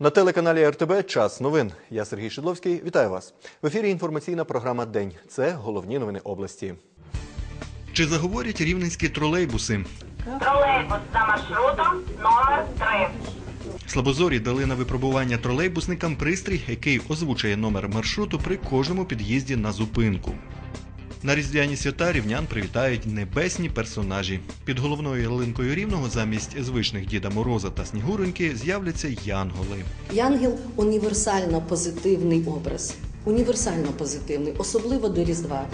На телеканалі РТБ Час новин. Я Сергій Шидловський. Вітаю вас. В ефірі інформаційна програма День. Це головні новини області. Чи заговорять рівненські тролейбуси? Тролейбус за маршрутом номер 3. Слабозорі дали на випробування тролейбусникам пристрій, який озвучує номер маршруту при кожному під'їзді на зупинку. На різдвяні свята рівнян привітають небесні персонажі. Під головною ялинкою рівного замість звичних Діда Мороза та Снігуреньки з'являться янголи. Янгел універсально позитивний образ. Універсально позитивний, особливо до Різдва.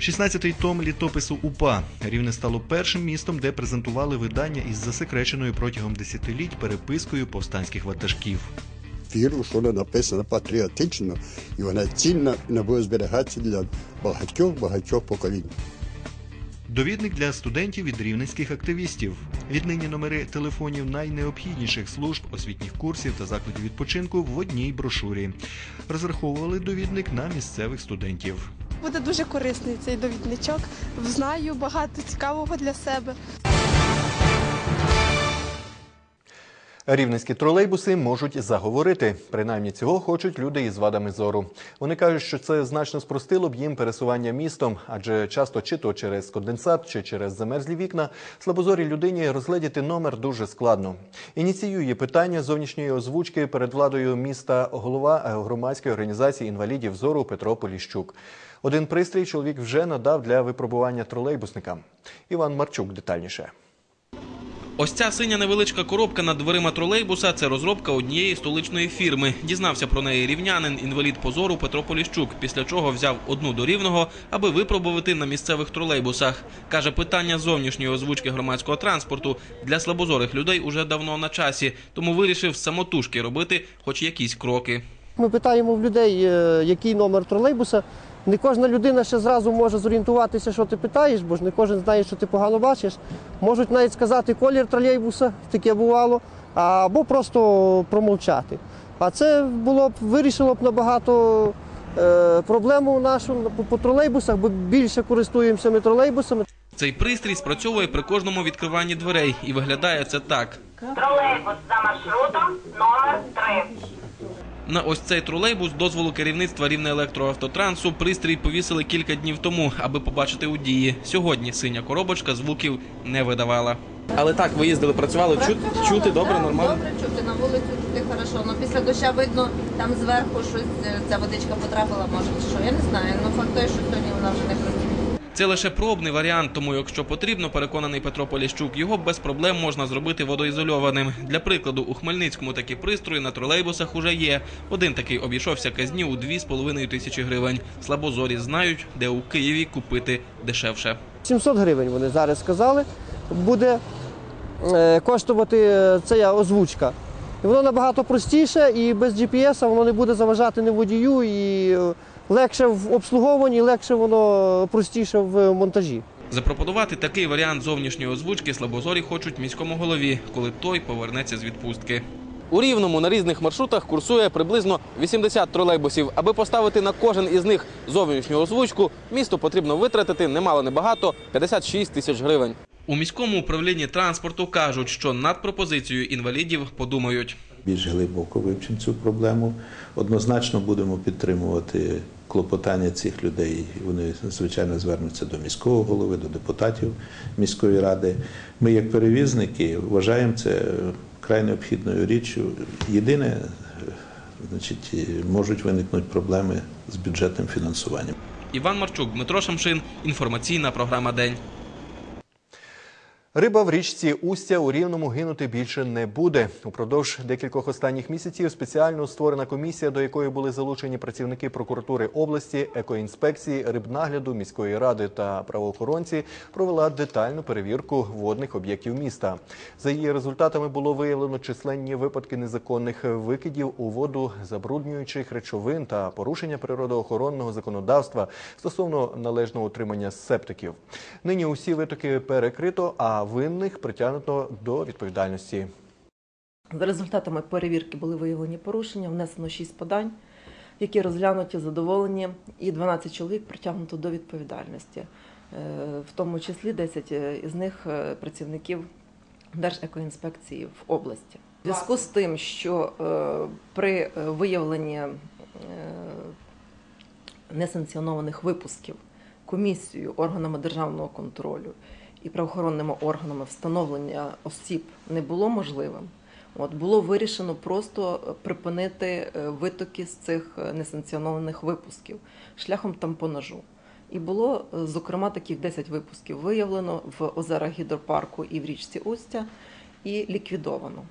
16-й том літопису УПА. Рівне стало першим містом, де презентували видання із засекреченою протягом десятиліть перепискою повстанських ватажків. Віру, що вона написана патріотично, і вона цінна і буде зберігатися для багатьох багатьох поколінь. Довідник для студентів від рівненських активістів. Віднині номери телефонів найнеобхідніших служб, освітніх курсів та закладів відпочинку в одній брошурі. Розраховували довідник на місцевих студентів. Буде дуже корисний цей довідничок. Знаю багато цікавого для себе. Рівненські тролейбуси можуть заговорити. Принаймні цього хочуть люди із вадами зору. Вони кажуть, що це значно спростило б їм пересування містом, адже часто чи то через конденсат, чи через замерзлі вікна слабозорій людині розгледіти номер дуже складно. Ініціює питання зовнішньої озвучки перед владою міста голова е, громадської організації інвалідів зору Петро Поліщук. Один пристрій чоловік вже надав для випробування тролейбусникам. Іван Марчук детальніше. Ось ця синя невеличка коробка над дверима тролейбуса це розробка однієї столичної фірми. Дізнався про неї рівнянин, інвалід позору Петро Поліщук, після чого взяв одну до рівного, аби випробувати на місцевих тролейбусах. Каже, питання зовнішньої озвучки громадського транспорту для слабозорих людей уже давно на часі, тому вирішив самотужки робити хоч якісь кроки. Ми питаємо в людей, е, який номер тролейбуса. Не кожна людина ще зразу може зорієнтуватися, що ти питаєш, бо ж не кожен знає, що ти погано бачиш. Можуть навіть сказати колір тролейбуса, таке бувало, або просто промовчати. А це було б вирішило б набагато е, проблему нашу по, по тролейбусах, бо більше користуємося ми тролейбусами. Цей пристрій спрацьовує при кожному відкриванні дверей, і виглядає це так. Тролейбус за маршрутом номер 3. На ось цей тролейбус дозволу керівництва рівне електроавтотрансу пристрій повісили кілька днів тому, аби побачити у дії. Сьогодні синя коробочка звуків не видавала. Але так, ви їздили, працювали, чути добре, нормально. Добре чути, на вулицю чути хорошо. Ну після доща видно, там зверху щось е, ця водичка потрапила, може що. Я не знаю. Ну факт той, що сьогодні вона вже не працює. Це лише пробний варіант, тому якщо потрібно, переконаний Петро Поліщук, його без проблем можна зробити водоізольованим. Для прикладу, у Хмельницькому такі пристрої на тролейбусах уже є. Один такий обійшовся казні у 2,5 тисячі гривень. Слабозорі знають, де у Києві купити дешевше. 700 гривень вони зараз сказали, буде е, коштувати е, ця озвучка. Воно набагато простіше і без GPS воно не буде заважати ні водію, і е, легше в обслуговуванні, легше воно простіше в монтажі. Запропонувати такий варіант зовнішньої озвучки слабозорі хочуть міському голові, коли той повернеться з відпустки. У рівному на різних маршрутах курсує приблизно 80 тролейбусів. Аби поставити на кожен із них зовнішню озвучку, місту потрібно витратити немало небагато 56 тисяч гривень. У міському управлінні транспорту кажуть, що над пропозицією інвалідів подумають. більш глибоко вивчимо цю проблему. Однозначно будемо підтримувати клопотання цих людей. Вони звичайно звернуться до міського голови, до депутатів міської ради. Ми, як перевізники, вважаємо це край необхідною річчю. Єдине, значить, можуть виникнути проблеми з бюджетним фінансуванням. Іван Марчук, Дмитро Шамшин. Інформаційна програма День. Риба в річці Устя у Рівному гинути більше не буде. Упродовж декількох останніх місяців спеціально створена комісія, до якої були залучені працівники прокуратури області, екоінспекції, рибнагляду, міської ради та правоохоронці, провела детальну перевірку водних об'єктів міста. За її результатами було виявлено численні випадки незаконних викидів у воду забруднюючих речовин та порушення природоохоронного законодавства стосовно належного утримання септиків. Нині усі витоки перекрито, а винних притягнуто до відповідальності. За результатами перевірки були виявлені порушення, внесено 6 подань, які розглянуті, задоволені, і 12 чоловік притягнуто до відповідальності, Е, в тому числі 10 із них е, працівників Держекоінспекції в області. В зв'язку з тим, що е, при е, виявленні е, несанкціонованих випусків комісією, органами державного контролю і правоохоронними органами встановлення осіб не було можливим, от було вирішено просто припинити е, витоки з цих е, несанкціонованих випусків шляхом тампонажу. І було, е, зокрема, таких 10 випусків виявлено в озерах гідропарку і в річці Устя, і ліквідовано.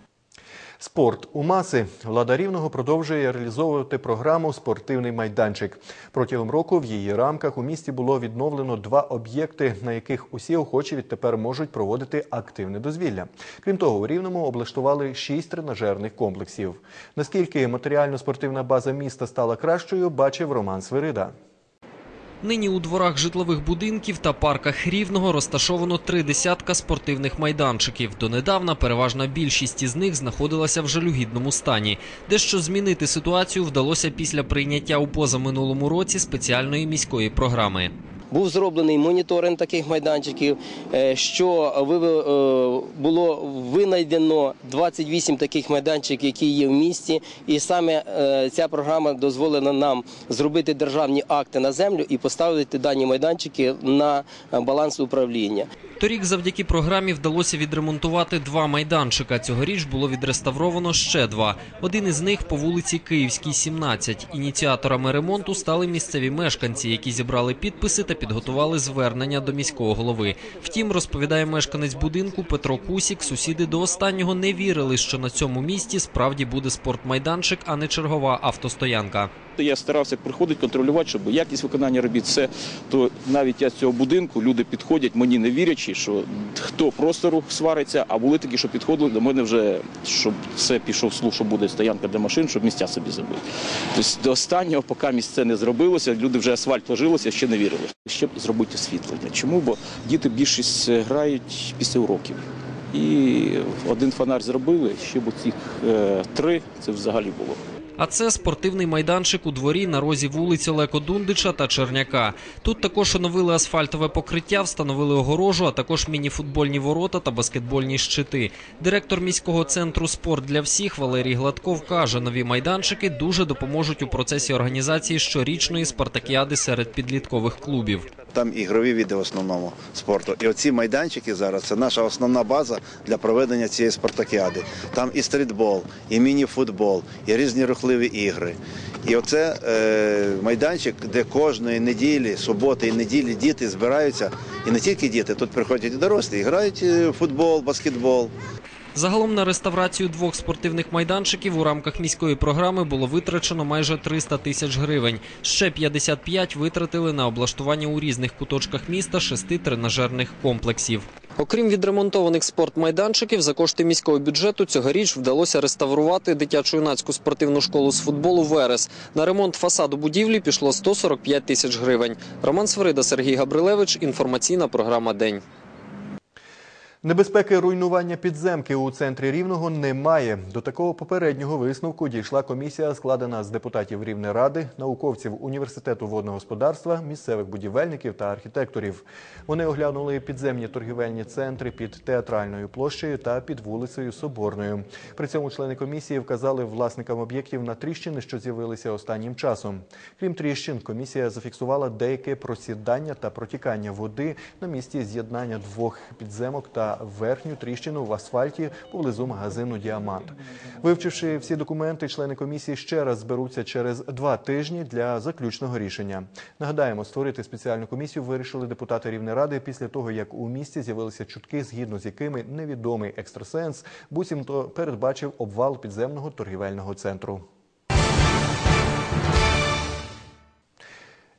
Спорт у маси влада рівного продовжує реалізовувати програму Спортивний майданчик. Протягом року в її рамках у місті було відновлено два об'єкти, на яких усі охочі відтепер можуть проводити активне дозвілля. Крім того, у рівному облаштували шість тренажерних комплексів. Наскільки матеріально-спортивна база міста стала кращою, бачив Роман Свирида. Нині у дворах житлових будинків та парках Рівного розташовано три десятка спортивних майданчиків. Донедавна переважна більшість із них знаходилася в жалюгідному стані. Дещо змінити ситуацію вдалося після прийняття у позаминулому році спеціальної міської програми. Був зроблений моніторинг таких майданчиків, е, що е, було винайдено 28 таких майданчиків, які є в місті, і саме е, ця програма дозволила нам зробити державні акти на землю і поставити дані майданчики на баланс управління. Торік завдяки програмі вдалося відремонтувати два майданчика. Цьогоріч було відреставровано ще два. Один із них по вулиці Київській, 17. Ініціаторами ремонту стали місцеві мешканці, які зібрали підписи та підготували звернення до міського голови. Втім, розповідає мешканець будинку Петро Кусік, сусіди до останнього не вірили, що на цьому місці справді буде спортмайданчик, а не чергова автостоянка. Я старався приходити, контролювати, щоб якість виконання робіт все. То навіть я з цього будинку люди підходять, мені не вірячи, що хто простору свариться, а були такі, що підходили до мене вже, щоб все пішов слух, що буде стоянка для машин, щоб місця собі забити. Тобто до останнього, поки місце не зробилося, люди вже асфальт ложилося, ще не вірили. Ще зробити освітлення. Чому? Бо діти більшість грають після уроків. І один фонарь зробили, ще б цих три це взагалі було. А це спортивний майданчик у дворі на розі вулиць Олеко Дундича та Черняка. Тут також оновили асфальтове покриття, встановили огорожу, а також мініфутбольні ворота та баскетбольні щити. Директор міського центру Спорт для всіх Валерій Гладков каже, нові майданчики дуже допоможуть у процесі організації щорічної спартакіади серед підліткових клубів. Там ігрові види в основному спорту. І оці майданчики зараз це наша основна база для проведення цієї спартакіади. Там і стрітбол, і міні-футбол, і різні рухливі ігри. І оце е, майданчик, де кожної неділі, суботи і неділі діти збираються. І не тільки діти, тут приходять і дорослі, і грають е, футбол, баскетбол. Загалом на реставрацію двох спортивних майданчиків у рамках міської програми було витрачено майже 300 тисяч гривень. Ще 55 витратили на облаштування у різних куточках міста шести тренажерних комплексів. Окрім відремонтованих спортмайданчиків, за кошти міського бюджету цьогоріч вдалося реставрувати дитячо-юнацьку спортивну школу з футболу «Верес». На ремонт фасаду будівлі пішло 145 тисяч гривень. Роман Свирида, Сергій Габрилевич. Інформаційна програма «День». Небезпеки руйнування підземки у центрі Рівного немає. До такого попереднього висновку дійшла комісія, складена з депутатів Рівнеради, науковців університету водного господарства, місцевих будівельників та архітекторів. Вони оглянули підземні торгівельні центри під театральною площею та під вулицею Соборною. При цьому члени комісії вказали власникам об'єктів на тріщини, що з'явилися останнім часом. Крім тріщин, комісія зафіксувала деяке просідання та протікання води на місці з'єднання двох підземок та верхню тріщину в асфальті поблизу магазину Діамант. Вивчивши всі документи, члени комісії ще раз зберуться через два тижні для заключного рішення. Нагадаємо, створити спеціальну комісію вирішили депутати Рівнеради після того, як у місті з'явилися чутки, згідно з якими невідомий екстрасенс буцімто передбачив обвал підземного торгівельного центру.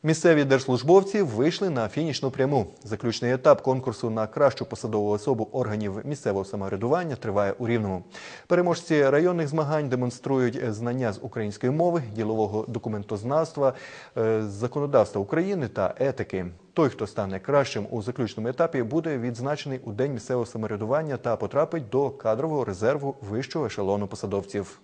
Місцеві держслужбовці вийшли на фінішну пряму. Заключний етап конкурсу на кращу посадову особу органів місцевого самоврядування триває у Рівному. Переможці районних змагань демонструють знання з української мови, ділового документознавства, е, законодавства України та етики. Той, хто стане кращим у заключному етапі, буде відзначений у день місцевого самоврядування та потрапить до кадрового резерву вищого ешелону посадовців.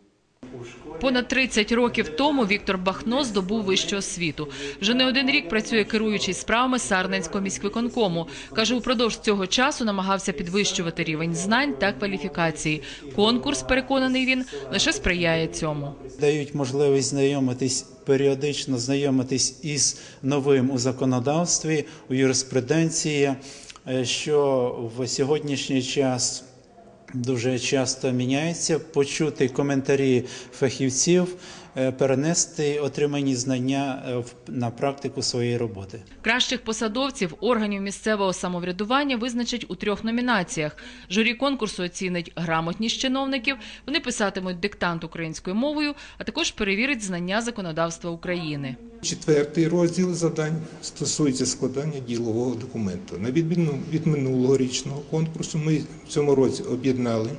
Понад 30 років тому Віктор Бахно здобув вищу освіту. Вже не один рік працює керуючий справами Сарненського міськвиконкому. Каже, упродовж цього часу намагався підвищувати рівень знань та кваліфікації. Конкурс, переконаний він, лише сприяє цьому. дають можливість знайомитись періодично знайомитись із новим у законодавстві, у юриспруденції, е, що в сьогоднішній час дуже часто міняється, почути коментарі фахівців, перенести отримані знання е, в- на практику своєї роботи. Кращих посадовців органів місцевого самоврядування визначать у трьох номінаціях. Журі конкурсу оцінить грамотність чиновників. Вони писатимуть диктант українською мовою, а також перевірить знання законодавства України. Четвертий розділ завдань стосується складання ділового документу. На відміну від минулого річного конкурсу, ми в цьому році об'єднали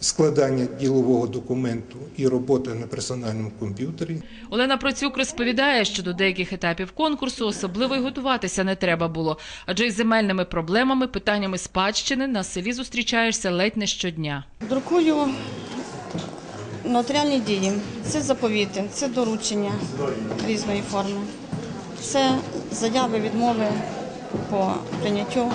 складання ділового документу і робота на персональному комп'ютері. Олена Процюк розповідає, що до деяких етапів конкурсу особливо й готуватися не треба було, адже із земельними проблемами, питаннями спадщини на селі зустрічаєшся ледь не щодня. Друкую нотаріальні дії. Це заповіти, це доручення різної форми. Це заяви відмови по прийняттю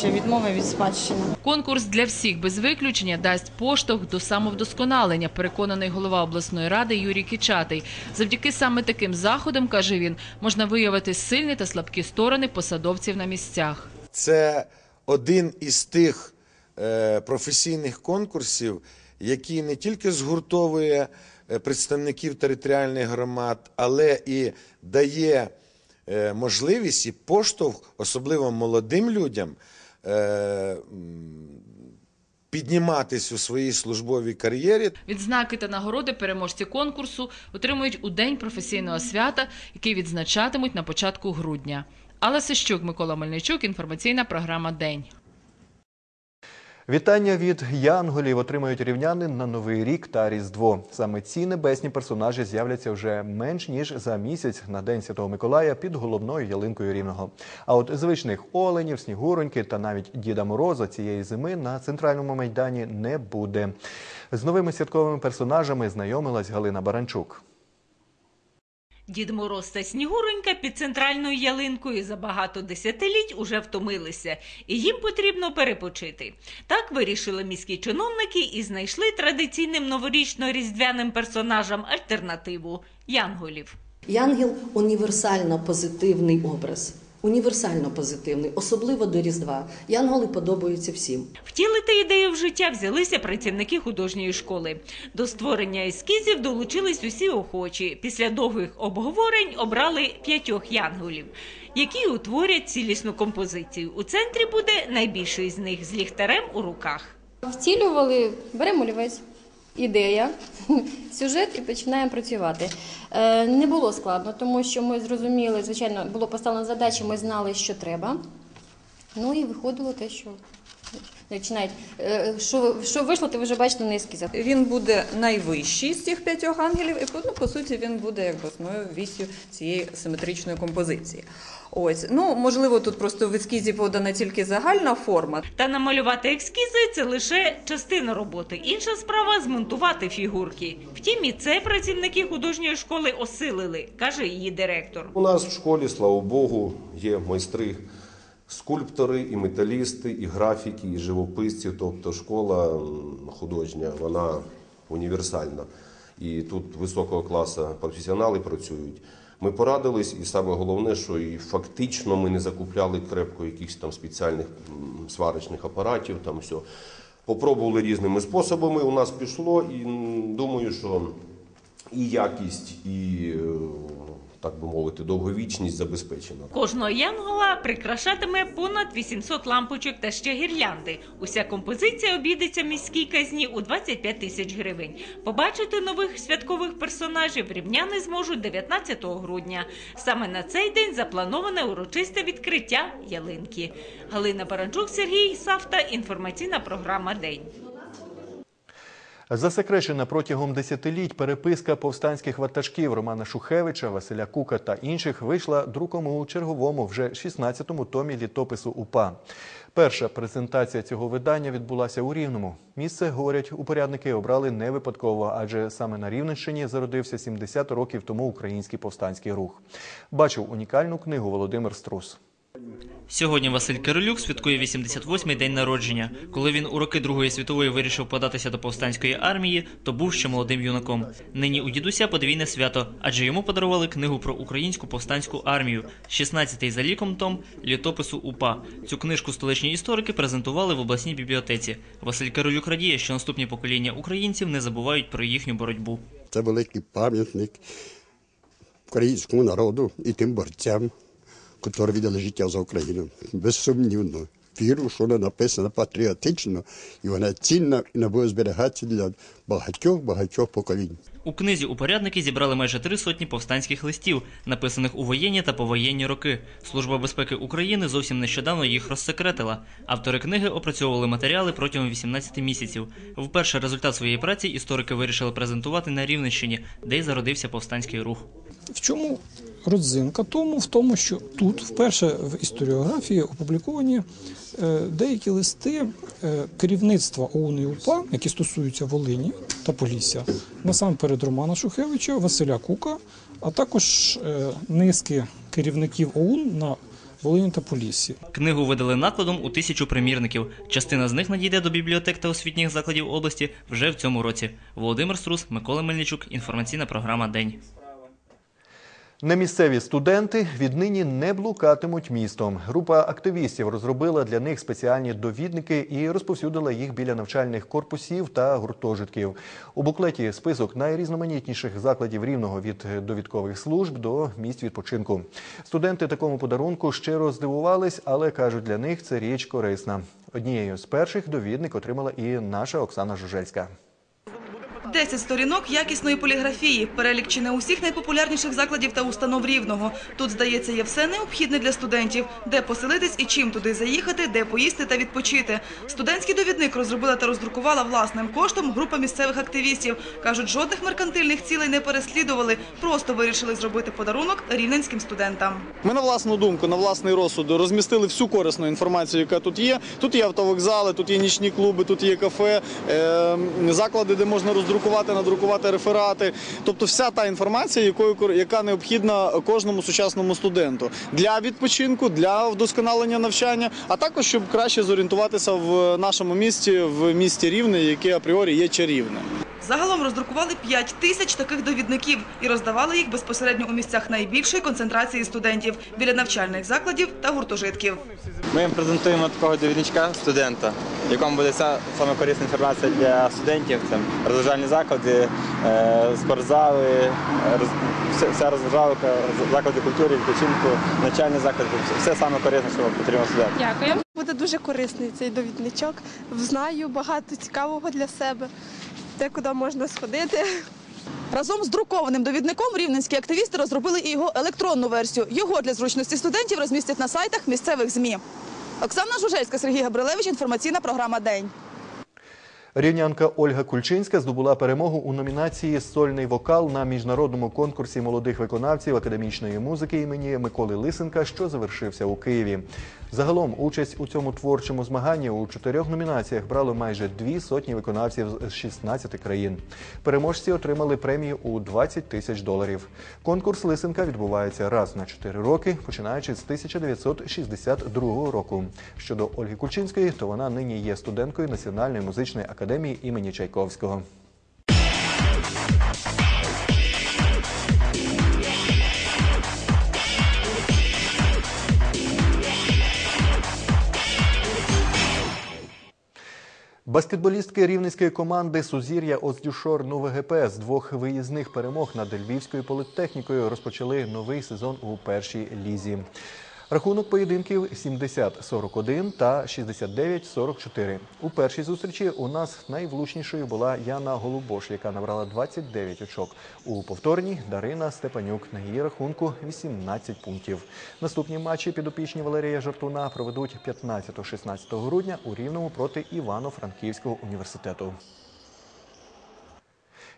чи відмови від спадщини. Конкурс для всіх без виключення дасть поштовх до самовдосконалення, переконаний голова обласної ради Юрій Кичатий. Завдяки саме таким заходам, каже він, можна виявити сильні та слабкі сторони посадовців на місцях. Це один із тих е, професійних конкурсів, який не тільки згуртовує е, представників територіальних громад, але і дає е, можливість і поштовх, особливо молодим людям, підніматись у своїй службовій кар'єрі. Відзнаки та нагороди переможці конкурсу отримують у день професійного свята, який відзначатимуть на початку грудня. Алла Сищук, Микола Мельничук, інформаційна програма День. Вітання від янголів отримають рівняни на новий рік та різдво. Саме ці небесні персонажі з'являться вже менш ніж за місяць на день Святого Миколая під головною ялинкою рівного. А от звичних оленів, снігуроньки та навіть Діда Мороза цієї зими на центральному майдані не буде. З новими святковими персонажами знайомилась Галина Баранчук. Дід Мороз та Снігуренька під центральною ялинкою за багато десятиліть уже втомилися, і їм потрібно перепочити. Так вирішили міські чиновники і знайшли традиційним новорічно-різдвяним персонажам альтернативу янголів. Янгел універсально позитивний образ. Універсально позитивний, особливо до Різдва. Янголи подобаються всім. Втілити ідею в життя взялися працівники художньої школи. До створення ескізів долучились усі охочі. Після довгих обговорень обрали п'ятьох янголів, які утворять цілісну композицію. У центрі буде найбільший з них з ліхтарем у руках. Втілювали, беремо олівець, ідея, сюжет і починаємо працювати. Е, Не було складно, тому що ми зрозуміли, звичайно, було поставлено задачі, ми знали, що треба. Ну і виходило те, що починають. Е, Що, що вийшло, ти вже бачите на ескізах. Він буде найвищий з цих п'ятьох ангелів, і ну, по суті він буде якби основною вісю цієї симетричної композиції. Ось, ну можливо, тут просто в ескізі подана тільки загальна форма. Та намалювати ескізи це лише частина роботи. Інша справа змонтувати фігурки. Втім, і це працівники художньої школи осилили, каже її директор. У нас в школі, слава Богу, є майстри, скульптори, і металісти, і графіки, і живописці. Тобто школа художня, вона універсальна. І тут високого класу професіонали працюють. Ми порадились, і саме головне, що і фактично ми не закупляли крепко якихось там спеціальних сварочних апаратів. Там все. Попробували різними способами. У нас пішло, і думаю, що і якість, і е, так би мовити, довговічність забезпечена. Кожного янгола прикрашатиме понад 800 лампочок та ще гірлянди. Уся композиція обійдеться міській казні у 25 тисяч гривень. Побачити нових святкових персонажів рівняни зможуть 19 грудня. Саме на цей день заплановане урочисте відкриття ялинки. Галина Баранчук, Сергій Савта. Інформаційна програма День. Засекречена протягом десятиліть переписка повстанських ватажків Романа Шухевича, Василя Кука та інших вийшла друком у черговому вже 16-му томі літопису УПА. Перша презентація цього видання відбулася у Рівному. Місце, говорять, упорядники обрали не випадково, адже саме на Рівненщині зародився 70 років тому український повстанський рух. Бачив унікальну книгу Володимир Струс. Сьогодні Василь Кирилюк святкує 88-й день народження. Коли він у роки Другої світової вирішив податися до повстанської армії, то був ще молодим юнаком. Нині у дідуся подвійне свято, адже йому подарували книгу про українську повстанську армію, 16-й за ліком том літопису УПА. Цю книжку столичні історики презентували в обласній бібліотеці. Василь Кирилюк радіє, що наступні покоління українців не забувають про їхню боротьбу. Це великий пам'ятник українському народу і тим борцям, які віддали життя за Україну. Безсумнівно. Віру, що вона написана патріотично, і вона цінна і не буде зберігатися для багатьох-багатьох поколінь. У книзі упорядники зібрали майже три сотні повстанських листів, написаних у воєнні та повоєнні роки. Служба безпеки України зовсім нещодавно їх розсекретила. Автори книги опрацьовували матеріали протягом 18 місяців. Вперше результат своєї праці історики вирішили презентувати на Рівненщині, де й зародився повстанський рух. В чому родзинка? Тому в тому, що тут вперше в історіографії опубліковані е, деякі листи е, керівництва ОУН і УПА, які стосуються Волині та Полісся, насамперед Романа Шухевича, Василя Кука, а також е, низки керівників ОУН на Волині та Поліссі. Книгу видали накладом у тисячу примірників. Частина з них надійде до бібліотек та освітніх закладів області вже в цьому році. Володимир Струс, Микола Мельничук. Інформаційна програма День. Немісцеві студенти віднині не блукатимуть містом. Група активістів розробила для них спеціальні довідники і розповсюдила їх біля навчальних корпусів та гуртожитків. У буклеті список найрізноманітніших закладів рівного від довідкових служб до місць відпочинку. Студенти такому подарунку щиро здивувались, але кажуть, для них це річ корисна. Однією з перших довідник отримала і наша Оксана Жужельська. 10 сторінок якісної поліграфії, перелік чи не усіх найпопулярніших закладів та установ Рівного. Тут, здається, є все необхідне для студентів, де поселитись і чим туди заїхати, де поїсти та відпочити. Студентський довідник розробила та роздрукувала власним коштом група місцевих активістів. Кажуть, жодних меркантильних цілей не переслідували, просто вирішили зробити подарунок рівненським студентам. Ми на власну думку, на власний розсуд розмістили всю корисну інформацію, яка тут є. Тут є автовокзали, тут є нічні клуби, тут є кафе, е, заклади, де можна роздрукувати, надрукувати реферати. Тобто вся та інформація, якою яка необхідна кожному сучасному студенту для відпочинку, для вдосконалення навчання, а також щоб краще зорієнтуватися в нашому місті, в місті Рівне, яке апріорі є чарівним. Загалом роздрукували 5 тисяч таких довідників і роздавали їх безпосередньо у місцях найбільшої концентрації студентів біля навчальних закладів та гуртожитків. Ми їм презентуємо такого довідничка студента, в якому буде вся саме корисна інформація для студентів. Це розважальні заклади, е, спортзали, вся розважалка, заклади культури, відпочинку, навчальні заклади. Все саме корисне, що потрібно студентам. Дякую. Буде дуже корисний цей довідничок. Знаю багато цікавого для себе, де куди можна сходити. Разом з друкованим довідником рівненські активісти розробили і його електронну версію. Його для зручності студентів розмістять на сайтах місцевих ЗМІ. Оксана Жужельська, Сергій Габрилевич. Інформаційна програма День. Рівнянка Ольга Кульчинська здобула перемогу у номінації Сольний вокал на міжнародному конкурсі молодих виконавців академічної музики імені Миколи Лисенка, що завершився у Києві. Загалом участь у цьому творчому змаганні у чотирьох номінаціях брало майже дві сотні виконавців з 16 країн. Переможці отримали премію у 20 тисяч доларів. Конкурс Лисенка відбувається раз на 4 роки, починаючи з 1962 року. Щодо Ольги Кульчинської, то вона нині є студенткою Національної музичної академії імені Чайковського. Баскетболістки рівненської команди Сузір'я Оздюшор НУВГП з двох виїзних перемог над Львівською політехнікою розпочали новий сезон у першій лізі. Рахунок поєдинків 70-41 та 69-44. У першій зустрічі у нас найвлучнішою була Яна Голубош, яка набрала 29 очок. У повторній Дарина Степанюк. На її рахунку 18 пунктів. Наступні матчі підопічні Валерія Жартуна проведуть 15-16 грудня у Рівному проти Івано-Франківського університету.